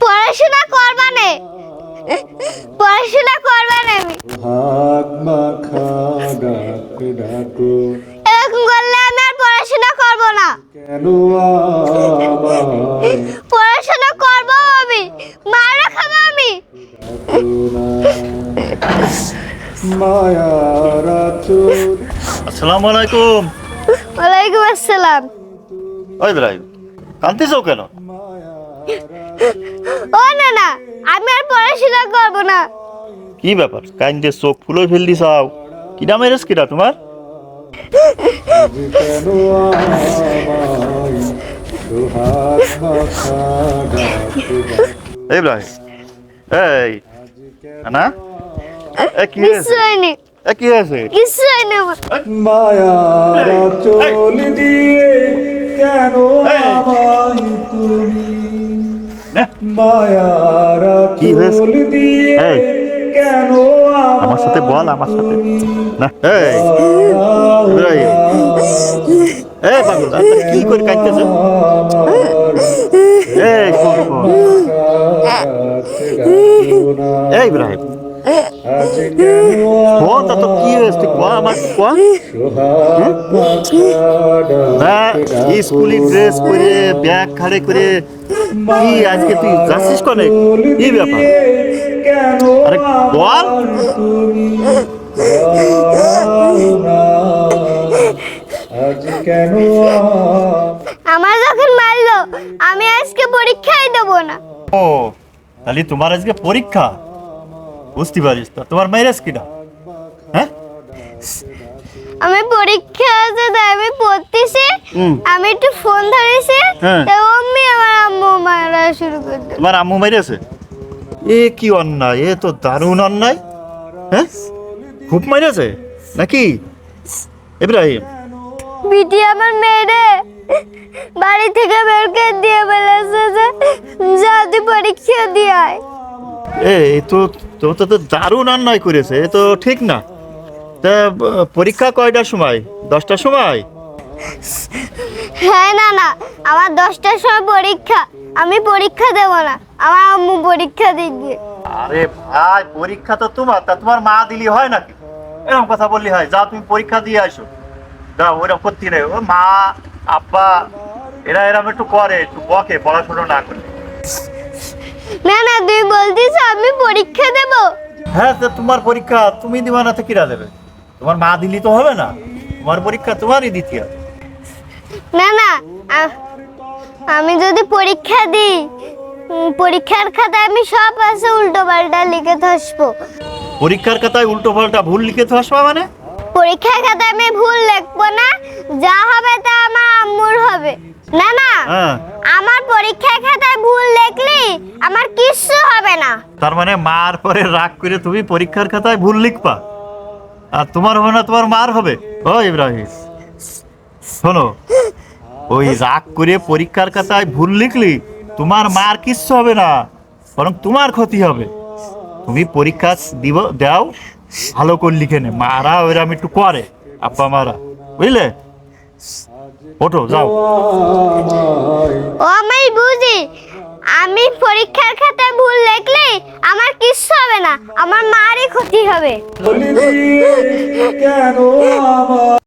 পড়াশোনা করবা নে পড়াশোনা করবা নে হাত মাখা ডাক ডাকো। আসসালামু আলাইকুম। ওয়ালাইকুম আসসালাম। ওই ইব্রাহিম কান্তিস কেন? ও না না আমি আর পড়াশোনা করব না। কি ব্যাপার? কাইন্ডে চোখ ফুলো ফেল দিছাও কি নাম এরেস কিরা তোমার? ইব্রাহিম এই না কিছু হয়নি। কি হয়েছে? কিছু হয়নি আমার। মায়ার চোল দিয়ে কেন আমায় তুমি? মায়ার কি দিয়ে কেন আমার সাথে বল আমার সাথে। না। এই। ইব্রাহিম এই। পাগল কি করে কাঁদতেছ? এই শোন। এই ইব্রাহিম। তা তো কি হয়েছে তুই কয়া আমার কয়া না স্কুলি ড্রেস পরে ব্যাগ খাড়ে করে কি আজকে তুই যাচ্ছিস কনে কি ব্যাপার আরে বল আমার যখন মারলো আমি আজকে পরীক্ষাই দেবো না। ও তাহলে তোমার আজকে পরীক্ষা? বুঝতে পারিস তো তোমার মাইরাজ কিনা হ্যাঁ? আমি পরীক্ষা আছে তাই আমি পড়তেছি। আমি একটু ফোন ধরেছি হ্যাঁ। তাই অম্মি আমার আম্মু মারা শুরু করে দিল। তোমার আম্মু মাইরেছে এ কি অন্যায় এ তো দারুণ অন্যায়। হ্যাঁ? খুব মাইরেছে নাকি? ইব্রাহিম। বিটি আমার মেয়েরে বাড়ি থেকে বের করে দিয়ে বলেছে যে যা তুই পরীক্ষা দিয়ে আয়। এ তো তো তো দারুণ অন্যায় করেছে এ তো ঠিক না। তা পরীক্ষা কয়টার সময়? দশটার সময়? হ্যাঁ না না আমার দশটার সময় পরীক্ষা। আমি পরীক্ষা দেবো না আমার আম্মু পরীক্ষা দিবে। আরে ভাই পরীক্ষা তো তোমার তা তোমার মা দিলি হয় নাকি? এরকম কথা বললি হয় যা তুমি পরীক্ষা দিয়ে আসো। যাও ওইরকম করতে নেই। ও মা আব্বা এরা এরকম একটু করে একটু বকে পড়াশোনা না করে না না তুই বলতিস আমি পরীক্ষা দেব। হ্যাঁ তো তোমার পরীক্ষা তুমি দিবা না তো কিরা দেবে? তোমার মা দিলি তো হবে না। তোমার পরীক্ষা তোমারই দিতে হবে না না আমি যদি পরীক্ষা দিই পরীক্ষার খাতায় আমি সব আছে উল্টো পাল্টা লিখে থাসবো পরীক্ষার খাতায় উল্টো পাল্টা ভুল লিখে তো আসবা মানে? পরীক্ষার খাতায় আমি ভুল লিখব না যা হবে তা আমার আম্মুর হবে। না না হ্যাঁ। আমার পরীক্ষার খাতায় ভুল লিখলি আমার কিচ্ছু হবে না। তার মানে মার পরে রাগ করে তুমি পরীক্ষার খাতায় ভুল লিখবা? আর তোমার হবে না তোমার মার হবে? ও ইব্রাহিম। শোনো, ওই রাগ করে পরীক্ষার খাতায় ভুল লিখলি, তোমার মার কিচ্ছু হবে না, বরং তোমার ক্ষতি হবে। তুমি পরীক্ষা দিব, দাও, ভালো করে লিখে নে। মারা ওইরকম একটু করে, আব্বা মারা। বুঝলে? ওঠো, যাও। ও, আমি বুঝি। আমি পরীক্ষার খাতায় ভুল লিখলে আমার কিচ্ছু হবে না আমার মারই ক্ষতি হবে।